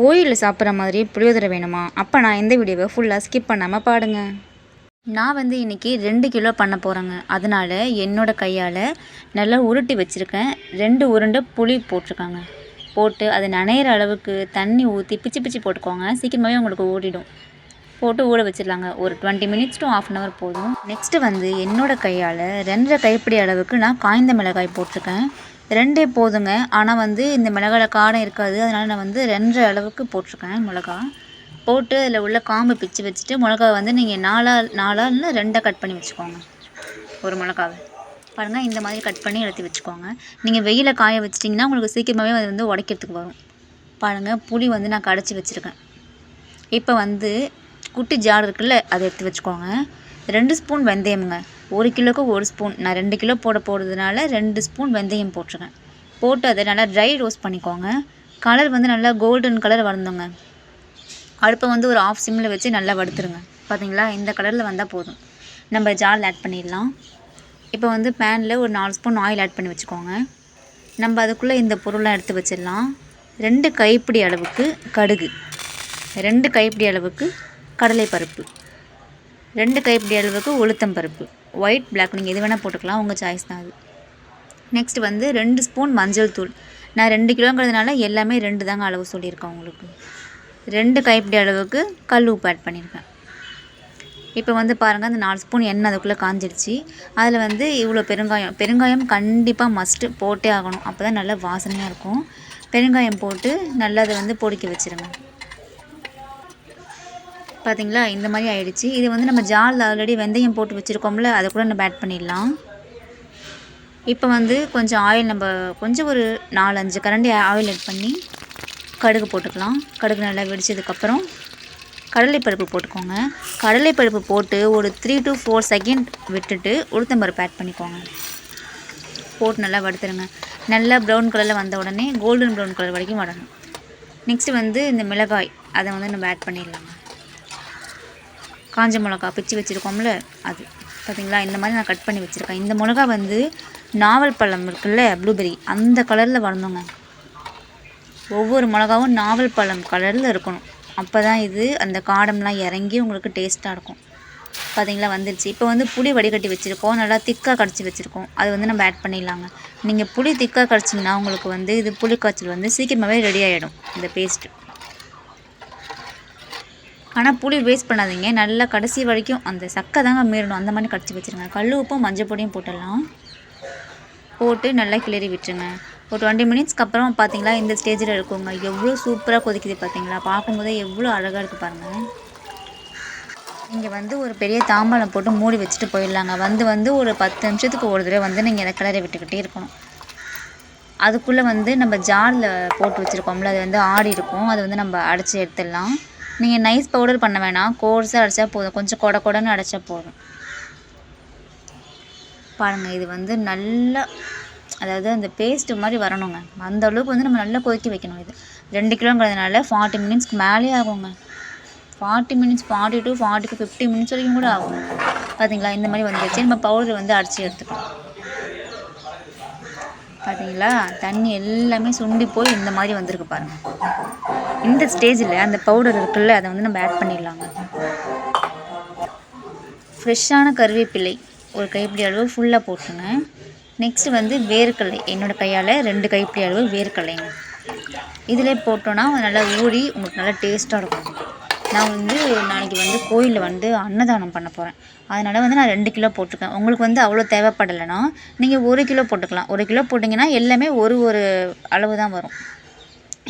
கோயிலில் சாப்பிட்ற மாதிரி புளியோதரை வேணுமா? அப்போ நான் இந்த வீடியோவை ஃபுல்லாக ஸ்கிப் பண்ணாமல் பாடுங்க. நான் வந்து இன்றைக்கி ரெண்டு கிலோ பண்ண போகிறேங்க அதனால் என்னோட கையால் நல்லா உருட்டி வச்சுருக்கேன். ரெண்டு உருண்டை புளி போட்டிருக்காங்க. போட்டு அது நனையிற அளவுக்கு தண்ணி ஊற்றி பிச்சு பிச்சு போட்டுக்கோங்க. சீக்கிரமாகவே உங்களுக்கு ஓடிடும். போட்டு ஊற வச்சிடலாங்க. ஒரு twenty minutes to half an hour போதும். நெக்ஸ்ட்டு வந்து என்னோடய கையால் ரெண்டரை கைப்பிடி அளவுக்கு நான் காய்ந்த மிளகாய் போட்டிருக்கேன். ரெண்டே போதுங்க. ஆனால் வந்து இந்த மிளகாயில் காரம் இருக்காது. அதனால் நான் வந்து ரெண்டரை அளவுக்கு போட்டிருக்கேன் மிளகா. போட்டு அதில் உள்ள காம்பு பிச்சு வச்சுட்டு மிளகாவை வந்து நீங்கள் நாலா நாலா இல்லை ரெண்டாக கட் பண்ணி வச்சுக்கோங்க. ஒரு மிளகாவை. பாருங்கள் இந்த மாதிரி கட் பண்ணி எடுத்து வச்சுக்கோங்க. நீங்கள் வெயில காய வச்சிட்டிங்கன்னா உங்களுக்கு சீக்கிரமாகவே அது வந்து உடைக்கிறதுக்கு வரும். பாருங்கள் புளி வந்து நான் கடைச்சி வச்சுருக்கேன். இப்போ வந்து குட்டி ஜார் இருக்குல்ல அதை எடுத்து வச்சுக்கோங்க. ரெண்டு ஸ்பூன் வெந்தயமுங்க. ஒரு கிலோக்கு ஒரு ஸ்பூன். நான் ரெண்டு கிலோ போட போகிறதுனால ரெண்டு ஸ்பூன் வெந்தயம் போட்டிருக்கேன் போட்டு அதை நல்லா ட்ரை ரோஸ்ட் பண்ணிக்கோங்க. கலர் வந்து நல்லா கோல்டன் கலர் வளர்ந்தோங்க அடுப்பை வந்து ஒரு ஆஃப் சிம்மில் வச்சு நல்லா வடுத்துருங்க பார்த்தீங்களா இந்த கலரில் வந்தால் போதும். நம்ம ஜாரில் ஆட் பண்ணிடலாம். இப்போ வந்து பேனில் ஒரு நாலு ஸ்பூன் ஆயில் ஆட் பண்ணி வச்சுக்கோங்க. நம்ம அதுக்குள்ளே இந்த பொருள்லாம் எடுத்து வச்சிடலாம். ரெண்டு கைப்பிடி அளவுக்கு கடுகு. ரெண்டு கைப்பிடி அளவுக்கு கடலைப்பருப்பு. ரெண்டு கைப்பிடி அளவுக்கு உளுத்தம் பருப்பு ஒயிட் பிளாக் நீங்கள் எது வேணால் போட்டுக்கலாம். உங்கள் சாய்ஸ் தான் அது. நெக்ஸ்ட் வந்து ரெண்டு ஸ்பூன் மஞ்சள் தூள். நான் ரெண்டு கிலோங்கிறதுனால எல்லாமே ரெண்டு தாங்க அளவு சொல்லியிருக்கேன் உங்களுக்கு. ரெண்டு கைப்பிடி அளவுக்கு கல் உப்பு ஆட் பண்ணியிருக்கேன். இப்போ வந்து பாருங்கள் அந்த நாலு ஸ்பூன் எண்ணெய் அதுக்குள்ளே காஞ்சிடுச்சு அதில் வந்து இவ்வளோ பெருங்காயம். பெருங்காயம் கண்டிப்பாக மஸ்ட்டு போட்டே ஆகணும். அப்போ தான் நல்லா வாசனையாக இருக்கும். பெருங்காயம் போட்டு நல்லா அதை வந்து பொடிக்க வச்சுருங்க. பார்த்தீங்களா இந்த மாதிரி ஆயிடுச்சு. இது வந்து நம்ம ஜாலில் ஆல்ரெடி வெந்தயம் போட்டு வச்சுருக்கோம்ல அதை கூட நம்ம ஆட் பண்ணிடலாம். இப்போ வந்து கொஞ்சம் ஆயில் நம்ம கொஞ்சம் ஒரு நாலஞ்சு கரண்டி ஆயில் ஆட் பண்ணி கடுகு போட்டுக்கலாம். கடுகு நல்லா வெடிச்சதுக்கப்புறம் கடலைப்பருப்பு போட்டுக்கோங்க. கடலைப்பருப்பு போட்டு ஒரு த்ரீ டு ஃபோர் செகண்ட் விட்டுட்டு உளுத்தம்பருப்பு ஆட் பண்ணிக்கோங்க. போட்டு நல்லா வறுத்துருங்க. நல்லா ப்ரௌன் கலரில் வந்த உடனே கோல்டன் ப்ரௌன் கலர் வரைக்கும் வரணும் நெக்ஸ்ட்டு வந்து இந்த மிளகாய் அதை வந்து நம்ம ஆட் பண்ணிடலாங்க காஞ்ச மிளகா பிச்சு வச்சுருக்கோம்ல அது. பார்த்தீங்களா இந்த மாதிரி நான் கட் பண்ணி வச்சுருக்கேன். இந்த மிளகா வந்து நாவல் பழம் இருக்குல்ல ப்ளூபெரி அந்த கலரில் வளர்ந்தோங்க. ஒவ்வொரு மிளகாவும் நாவல் பழம் கலரில் இருக்கணும். அப்போ தான் இது அந்த காடம்லாம் இறங்கி உங்களுக்கு டேஸ்ட்டாக இருக்கும். பார்த்தீங்களா வந்துருச்சு. இப்போ வந்து புளி வடிகட்டி வச்சுருக்கோம். நல்லா திக்காக கடிச்சி வச்சுருக்கோம். அது வந்து நம்ம ஆட் பண்ணிடலாங்க. நீங்கள் புளி திக்காக கடிச்சிங்கன்னா உங்களுக்கு வந்து இது புளி காய்ச்சல் வந்து சீக்கிரமாகவே ரெடி ஆகிடும் இந்த பேஸ்ட்டு ஆனால் புளி வேஸ்ட் பண்ணாதீங்க. நல்லா கடைசி வரைக்கும் அந்த சக்கை தாங்க மீறணும். அந்த மாதிரி கடிச்சி வச்சுருங்க. கல் உப்பும் மஞ்சள் பொடியும் போட்டுடலாம். போட்டு நல்லா கிளறி விட்டுருங்க. ஒரு டுவெண்ட்டி மினிட்ஸ்க்கு அப்புறம் பார்த்தீங்களா இந்த ஸ்டேஜில் இருக்குங்க. எவ்வளோ சூப்பராக கொதிக்குது பார்த்தீங்களா பார்க்கும்போதே எவ்வளோ அழகாக இருக்குது பாருங்கள் நீங்கள் வந்து ஒரு பெரிய தாம்பாளம் போட்டு மூடி வச்சுட்டு போயிடலாங்க. வந்து வந்து ஒரு பத்து நிமிஷத்துக்கு ஒரு தடவை வந்து நீங்கள் அதை கிளறி விட்டுக்கிட்டே இருக்கணும். அதுக்குள்ளே வந்து நம்ம ஜாரில் போட்டு வச்சுருக்கோம்ல அது வந்து ஆடி இருக்கும். அது வந்து நம்ம அடைச்சி எடுத்துடலாம். நீங்கள் நைஸ் பவுடர் பண்ண வேணாம். கோர்ஸாக அடைச்சா போதும். கொஞ்சம் கொட கொடன்னு அடைச்சா போதும். பாருங்கள் இது வந்து நல்லா அதாவது அந்த பேஸ்ட்டு மாதிரி வரணுங்க. அந்த அளவுக்கு வந்து நம்ம நல்லா கொதிக்க வைக்கணும் இது. ரெண்டு கிலோங்கிறதுனால ஃபார்ட்டி மினிட்ஸ்க்கு மேலே ஆகுங்க. Forty minutes forty to forty to fifty minutes வரைக்கும் கூட ஆகும். பார்த்தீங்களா இந்த மாதிரி வந்துருச்சு. நம்ம பவுடர் வந்து அரைச்சி எடுத்துக்கலாம். பார்த்தீங்களா தண்ணி எல்லாமே சுண்டி போய் இந்த மாதிரி வந்திருக்கு பாருங்கள் இந்த ஸ்டேஜில் அந்த பவுடர் இருக்குல்ல அதை வந்து நம்ம ஆட் பண்ணிடலாங்க. ஃப்ரெஷ்ஷான கருவேப்பிலை ஒரு கைப்பிடி அளவு ஃபுல்லாக போட்டுங்க நெக்ஸ்ட்டு வந்து வேர்க்கடலை என்னோடய கையால் ரெண்டு கைப்பிடி அளவு வேர்க்கடலைங்க. இதிலே போட்டோன்னா நல்லா ஊறி உங்களுக்கு நல்லா டேஸ்ட்டாக இருக்கும். நான் வந்து நாளைக்கு வந்து கோயிலில் வந்து அன்னதானம் பண்ண போகிறேன் அதனால் வந்து நான் ரெண்டு கிலோ போட்டிருக்கேன். உங்களுக்கு வந்து அவ்வளோ தேவைப்படலைன்னா நீங்கள் ஒரு கிலோ போட்டுக்கலாம். ஒரு கிலோ போட்டிங்கன்னா எல்லாமே ஒரு ஒரு அளவு தான் வரும்.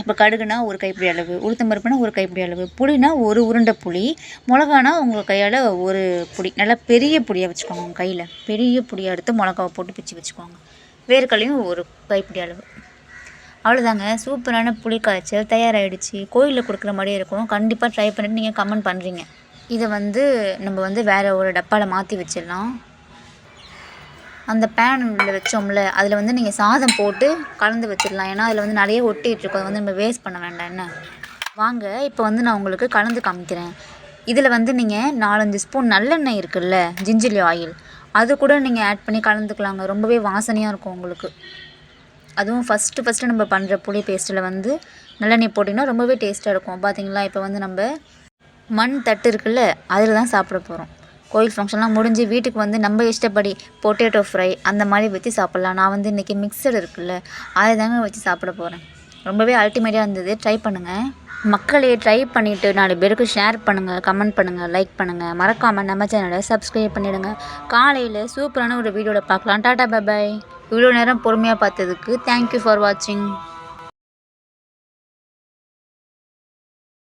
இப்போ கடுகுனா ஒரு கைப்பிடி அளவு உளுத்தம் பருப்புனா ஒரு கைப்பிடி அளவு புளினா ஒரு உருண்டை புளி மிளகானா உங்கள் கையால் ஒரு புளி நல்லா பெரிய புளியாக வச்சுக்கோங்க உங்கள் கையில். பெரிய புளியாக எடுத்து மிளகாவை போட்டு பிச்சு வச்சுக்கோங்க. வேர்க்கடலையும் ஒரு கைப்பிடி அளவு. அவ்வளோதாங்க சூப்பரான புளி காய்ச்சல் தயாராகிடுச்சு கோயிலில் கொடுக்குற மாதிரியே இருக்கும். கண்டிப்பாக ட்ரை பண்ணிட்டு நீங்கள் கமெண்ட் பண்ணுறீங்க இதை வந்து நம்ம வந்து வேறு ஒரு டப்பாவில் மாற்றி வச்சிடலாம். அந்த பேனில் வச்சோம்ல அதில் வந்து நீங்கள் சாதம் போட்டு கலந்து வச்சிடலாம். ஏன்னா அதில் வந்து நிறைய ஒட்டிகிட்டு இருக்கும். அதை வந்து நம்ம வேஸ்ட் பண்ண வேண்டாம். என்ன? வாங்க இப்போ வந்து நான் உங்களுக்கு கலந்து காமிக்கிறேன். இதில் வந்து நீங்கள் நாலஞ்சு ஸ்பூன் நல்லெண்ணெய் இருக்குல்ல ஜிஞ்சிலி ஆயில் அது கூட நீங்கள் ஆட் பண்ணி கலந்துக்கலாங்க. ரொம்பவே வாசனையாக இருக்கும் உங்களுக்கு. அதுவும் ஃபஸ்ட்டு ஃபஸ்ட்டு நம்ம பண்ணுற புளி பேஸ்ட்டில் வந்து நல்லெண்ணெய் போட்டிங்கன்னா ரொம்பவே டேஸ்ட்டாக இருக்கும். பார்த்தீங்களா இப்போ வந்து நம்ம மண் தட்டு இருக்குல்ல அதில் தான் சாப்பிட போகிறோம் கோயில் ஃபங்க்ஷன்லாம் முடிஞ்சு வீட்டுக்கு வந்து நம்ம இஷ்டப்படி பொட்டேட்டோ ஃப்ரை அந்த மாதிரி வச்சு சாப்பிட்லாம். நான் வந்து இன்றைக்கி மிக்சர் இருக்குல்ல அதை தாங்க வச்சு சாப்பிட போகிறேன் ரொம்பவே அல்டிமேட்டாக இருந்தது. ட்ரை பண்ணுங்கள் மக்களே ட்ரை பண்ணிவிட்டு நாலு பேருக்கு ஷேர் பண்ணுங்கள் கமெண்ட் பண்ணுங்கள் லைக் பண்ணுங்கள் மறக்காமல் நம்ம சேனலை சப்ஸ்கிரைப் பண்ணிவிடுங்க காலையில் சூப்பரான ஒரு வீடியோவில் பார்க்கலாம். டாடா பாய் இவ்வளோ நேரம் பொறுமையாக பார்த்ததுக்கு தேங்க்யூ ஃபார் வாட்சிங்